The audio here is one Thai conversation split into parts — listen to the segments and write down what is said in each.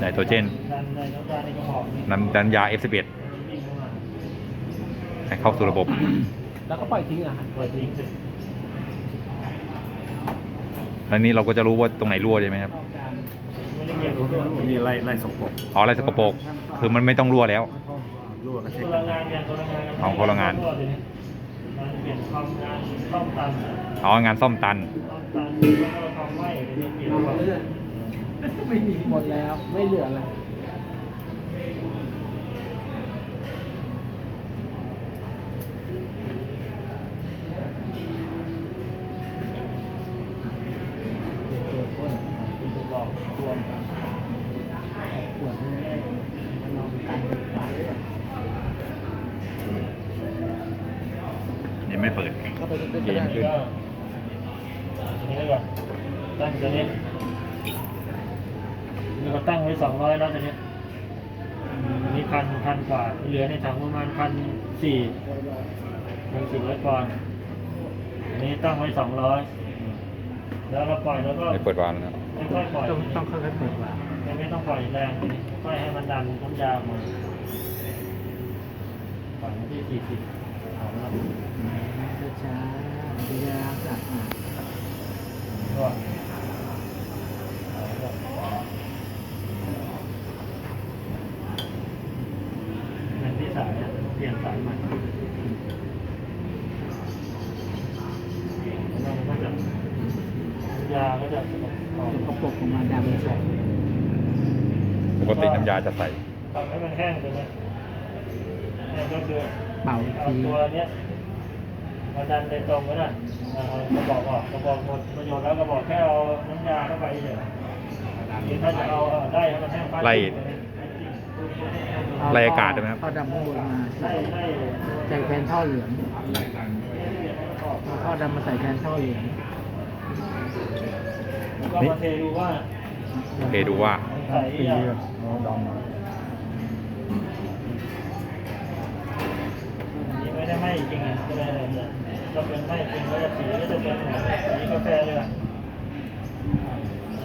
ไนโตรเจนดันในน้ำตาลในกระบอกนี่น้ำดันยา F11 วิ่งเข้ามาให้เข้าสู่ระบบ แล้วก็ปล่อยทิ้งอะเปิดทิ้งสิแล้วนี้เราก็จะรู้ว่าตรงไหนรั่วใช่ไหมครับไม่ได้เกี่ยวกับเรื่องนี่ไล่ไล่สกปรกอ๋ออะไรสกปรกคือมันไม่ต้องรั่วแล้วรั่วก็เช็คคนละงานกันคนละงานกันเอาคนละงานมันเปลี่ยนความงานซ่อมตันอ๋องานซ่อมตัน ไหวเดี๋ยวนี้เปลี่ยนความไม่มีหมดแล้ว ไม่เหลือเลยหลอกรวมกันปวดเลยลองกันไปยังไม่เปิดเข้าไปเย็นขึ้นก็อันนี้ก่อนตั้งตัวนี้ นี่ก็ตั้งไว้สองร้อยแล้วตัวนี้อันนี้พันพันกว่า เหลือในถังประมาณพันสี่พันสี่ร้อยปอนด์อันนี้ตั้งไว้สองร้อยแล้วเราปล่อยแล้วก็ไม่เปิดวาล์วนะครับค่อยๆปล่อยต้องต้องค่อยๆเปิดว่าไม่ไม่ต้องปล่อยแรงค่อยให้มันดันน้ำยาออกมาปล่อยที่สี่สิบเอาละช้าๆพยายามจัดอะก็เอาละงานที่สายเนี่ยเป ลี่ยนสายใหม่แล้วมันก็จะน้ำยาก็จะออกเป็นกระปุกของมาดำใส่ปกติน้ำยาจะใส่ทำให้มันแห้งไปเลยนี่ก็คือเป่าเอาทีตัวเนี้ยมาดันโดยตรงก็ได้เอากระบอกออกกระบอกหมดประโยชน์แล้วกระบอกแค่เอาน้ำยาเข้าไปเฉยคือถ้าจะเอาเอาได้ให้มันแห้งไล่ ไล่อากาศได้ไหมครับ ท่อดำข้างบนมาไล่ใส่ไล่ใส่แทนท่อเหลืองเอาท่อดำมาใส่แทนท่อเหลืองก็มาเทดูว่าโอเคดูว่าใส่ยังดองนี่ไม่ได้ไหม้จริงอะก็เลยจะเป็นไหม้จริงก็จะสีก็จะเป็นสีกาแฟเลยอะ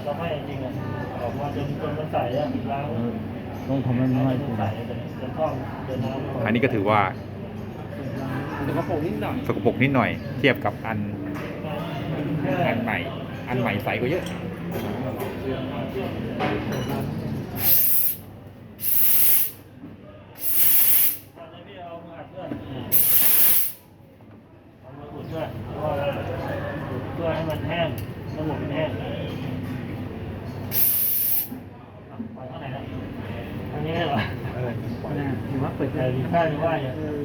ก็ไหม้จริงอะออกมาจนจนมันใสอะล้าง ต้องทำให้มันไม่องจนน้ำอันนี้ก็ถือว่าเดี๋ยวกปุกนิดหน่อยสกปรกนิดหน่อย เทียบกับอันอันใหม่ อันใหม่ใสกว่าเยอะเพื่อให้มันแห้งระบบมันแห้งอะปล่อยเท่าไหร่นะอันนี้ได้เหรอ นะถือว่าเปิดเออดีค่าดีว่าอย่างเออ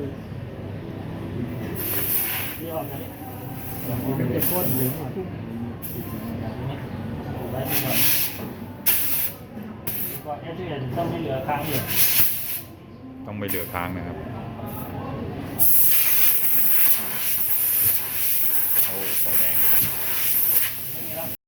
นี่ออกนี่มันจะโคตรเหลืองอะไว้ที่ก่อนก่อนแอจะต้องไม่เหลือค้างเดียวต้องไม่เหลือค้างนะครับ